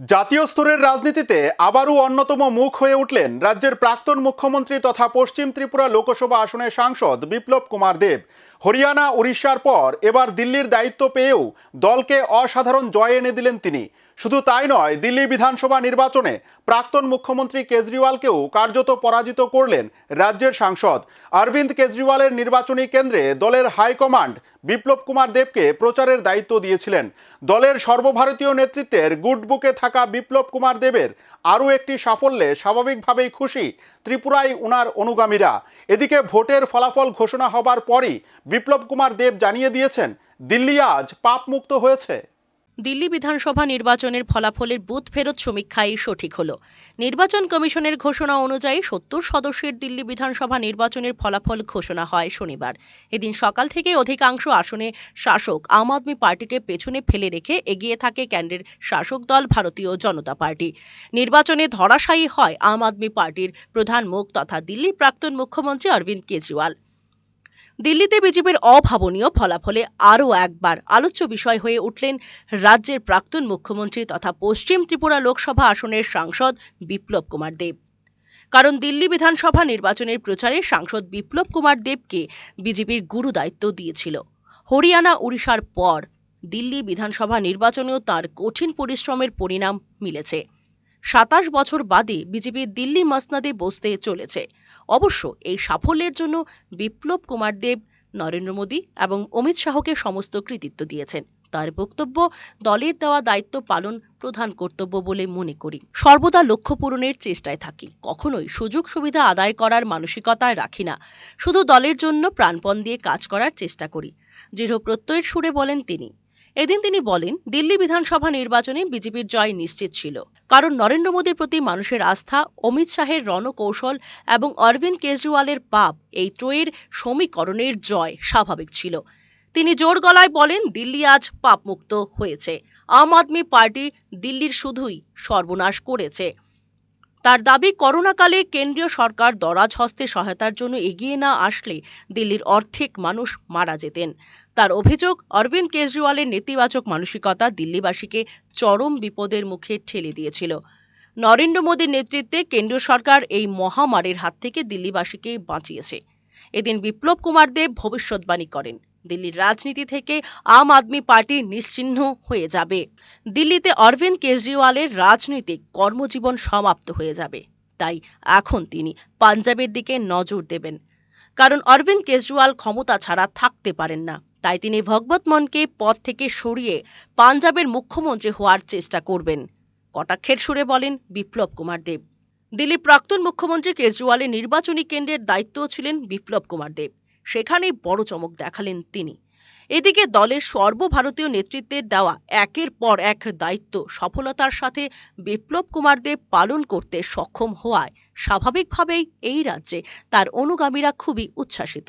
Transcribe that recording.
জাতীয় স্তরের রাজনীতিতে আবারও অন্যতম মুখ হয়ে উঠলেন রাজ্যের প্রাক্তন মুখ্যমন্ত্রী তথা পশ্চিম ত্রিপুরা লোকসভা আসনের সাংসদ বিপ্লব কুমার দেব। হরিয়ানা, উড়িষ্যার পর এবার দিল্লির দায়িত্ব পেয়েও দলকে অসাধারণ জয় এনে দিলেন তিনি। শুধু তাই নয়, দিল্লি বিধানসভা নির্বাচনে প্রাক্তন মুখ্যমন্ত্রী কেজরিওয়ালকেও কার্যত পরাজিত করলেন রাজ্যের সাংসদ। অরবিন্দ কেজরিওয়ালের নির্বাচনী কেন্দ্রে দলের হাইকমান্ড বিপ্লব কুমার দেবকে প্রচারের দায়িত্ব দিয়েছিলেন। দলের সর্বভারতীয় নেতৃত্বের গুড বুকে থাকা বিপ্লব কুমার দেবের আরও একটি সাফল্যে স্বাভাবিকভাবেই খুশি ত্রিপুরায় উনার অনুগামীরা। এদিকে ভোটের ফলাফল ঘোষণা হবার পরই বিপ্লব কুমার দেব জানিয়ে দিয়েছেন, দিল্লি আজ পাপমুক্ত হয়েছে। দিল্লি বিধানসভা নির্বাচনের ফলাফলের বুথ ফেরত সমীক্ষাই সঠিক হল। নির্বাচন কমিশনের ঘোষণা অনুযায়ী সত্তর সদস্যের দিল্লি বিধানসভা নির্বাচনের ফলাফল ঘোষণা হয় শনিবার। এদিন সকাল থেকে অধিকাংশ আসনে শাসক আম আদমি পার্টিকে পেছনে ফেলে রেখে এগিয়ে থাকে ক্যান্ডের শাসক দল ভারতীয় জনতা পার্টি। নির্বাচনে ধরাশায়ী হয় আম আদমি পার্টির প্রধান মুখ তথা দিল্লির প্রাক্তন মুখ্যমন্ত্রী অরবিন্দ কেজরিওয়াল। দিল্লিতে বিজেপির অভাবনীয় ফলাফলে আরও একবার আলোচ্য বিষয় হয়ে উঠলেন রাজ্যের প্রাক্তন মুখ্যমন্ত্রী তথা পশ্চিম ত্রিপুরা লোকসভা আসনের সাংসদ বিপ্লব কুমার দেব। কারণ দিল্লি বিধানসভা নির্বাচনের প্রচারে সাংসদ বিপ্লব কুমার দেবকে বিজেপির গুরু দায়িত্ব দিয়েছিল। হরিয়ানা, উড়িষ্যার পর দিল্লি বিধানসভা নির্বাচনেও তার কঠিন পরিশ্রমের পরিণাম মিলেছে। সাতাশ বছর বাদে বিজেপি দিল্লি মাসনাদে বসতে চলেছে। অবশ্য এই সাফল্যের জন্য বিপ্লব কুমার দেব, নরেন্দ্র মোদী এবং অমিত শাহকে সমস্ত কৃতিত্ব দিয়েছেন। তার বক্তব্য, দলের দেওয়া দায়িত্ব পালন প্রধান কর্তব্য বলে মনে করি। সর্বদা লক্ষ্য পূরণের চেষ্টায় থাকি। কখনোই সুযোগ সুবিধা আদায় করার মানসিকতায় রাখি না। শুধু দলের জন্য প্রাণপণ দিয়ে কাজ করার চেষ্টা করি। দৃঢ় প্রত্যয়ের সুরে বলেন তিনি এদিন তিনি বলেন, দিল্লি বিধানসভা নির্বাচনে বিজেপির জয় নিশ্চিত ছিল। কারণ নরেন্দ্র মোদীর প্রতি মানুষের আস্থা, অমিত শাহের রণকৌশল এবং অরবিন্দ কেজরিওয়ালের পাপ এই ত্রয়ের সমীকরণের জয় স্বাভাবিক ছিল। তিনি জোর গলায় বলেন, দিল্লি আজ পাপমুক্ত হয়েছে। আম আদমি পার্টি দিল্লির শুধুই সর্বনাশ করেছে। তার দাবি, করোনাকালে কেন্দ্রীয় সরকার দরাজ হস্তে সহায়তার জন্য এগিয়ে না আসলে দিল্লির অর্ধেক মানুষ মারা যেতেন। তার অভিযোগ, অরবিন্দ কেজরিওয়ালের নেতিবাচক মানসিকতা দিল্লিবাসীকে চরম বিপদের মুখে ঠেলে দিয়েছিল। নরেন্দ্র মোদীর নেতৃত্বে কেন্দ্রীয় সরকার এই মহামারীর হাত থেকে দিল্লিবাসীকে বাঁচিয়েছে। এদিন বিপ্লব কুমার দেব ভবিষ্যৎবাণী করেন। দিল্লির রাজনীতি থেকে আম আদমি পার্টি নিশ্চিহ্ন হয়ে যাবে। দিল্লিতে অরবিন্দ কেজরিওয়ালের রাজনৈতিক কর্মজীবন সমাপ্ত হয়ে যাবে। তাই এখন তিনি পাঞ্জাবের দিকে নজর দেবেন। কারণ অরবিন্দ কেজরিওয়াল ক্ষমতা ছাড়া থাকতে পারেন না। তাই তিনি ভগবত মনকে পদ থেকে সরিয়ে পাঞ্জাবের মুখ্যমন্ত্রী হওয়ার চেষ্টা করবেন। কটাক্ষের সুরে বলেন বিপ্লব কুমার দেব। দিল্লির প্রাক্তন মুখ্যমন্ত্রী কেজরিওয়ালের নির্বাচনী কেন্দ্রের দায়িত্বও ছিলেন বিপ্লব কুমার দেব। সেখানেই বড় চমক দেখালেন তিনি। এদিকে দলের সর্বভারতীয় নেতৃত্বের দেওয়া একের পর এক দায়িত্ব সফলতার সাথে বিপ্লব কুমার দেব পালন করতে সক্ষম হওয়ায় স্বাভাবিকভাবেই এই রাজ্যে তার অনুগামীরা খুবই উচ্ছ্বাসিত।